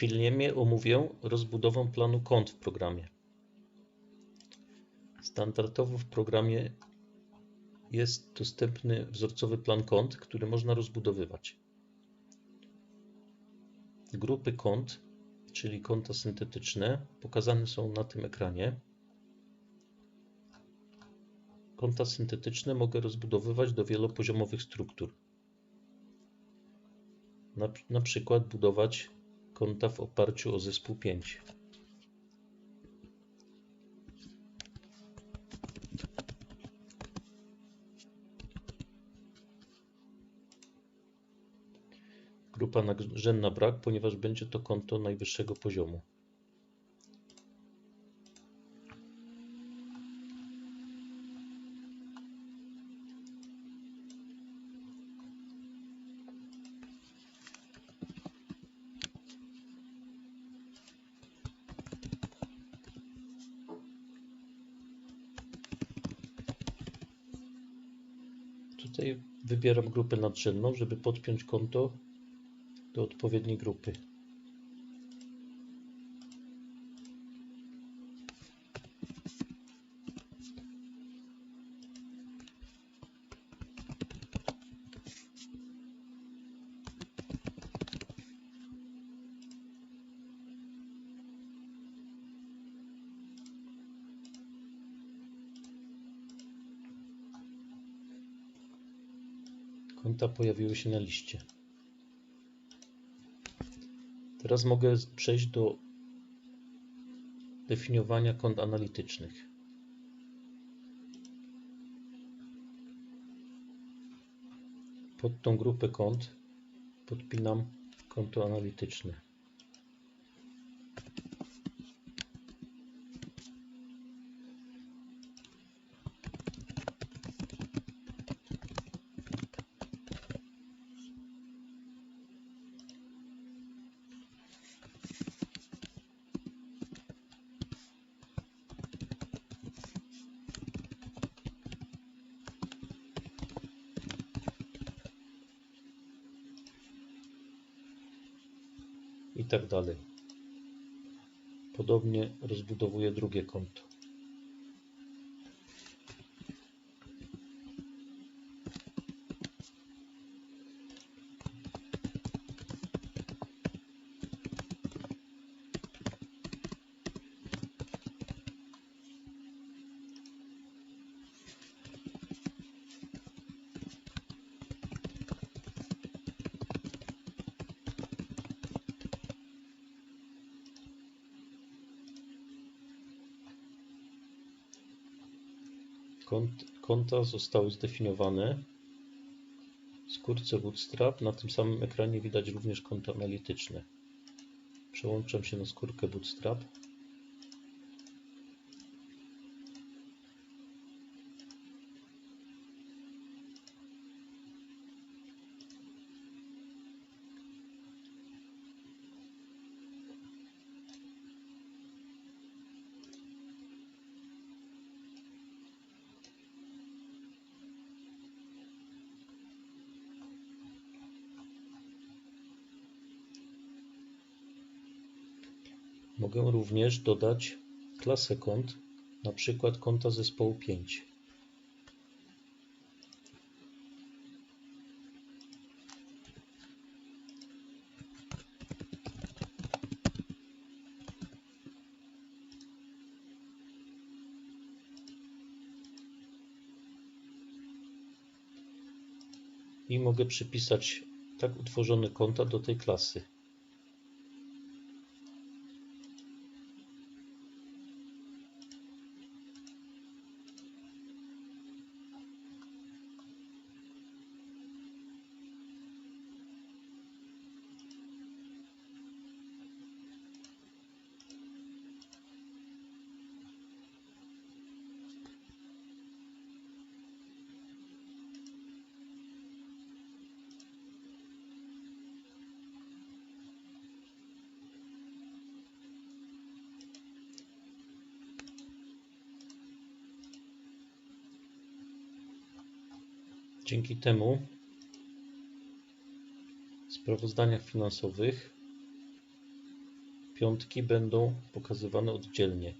filmie omówię rozbudowę planu kont w programie. Standardowo w programie jest dostępny wzorcowy plan kont, który można rozbudowywać. Grupy kont, czyli konta syntetyczne, pokazane są na tym ekranie. Konta syntetyczne mogę rozbudowywać do wielopoziomowych struktur. Na, na przykład budować konta w oparciu o zespół 5. Grupa nadrzędna brak, ponieważ będzie to konto najwyższego poziomu. Tutaj wybieram grupę nadrzędną, żeby podpiąć konto do odpowiedniej grupy. Konta pojawiły się na liście. Teraz mogę przejść do definiowania kont analitycznych. Pod tą grupę kont podpinam konto analityczne. I tak. Podobnie rozbudowuję drugie konto. Konta zostały zdefiniowane. W skórce Bootstrap na tym samym ekranie widać również konta analityczne. Przełączam się na skórkę Bootstrap. Mogę również dodać klasę kont, na przykład konta zespołu 5. I mogę przypisać tak utworzone konta do tej klasy. Dzięki temu w sprawozdaniach finansowych piątki będą pokazywane oddzielnie.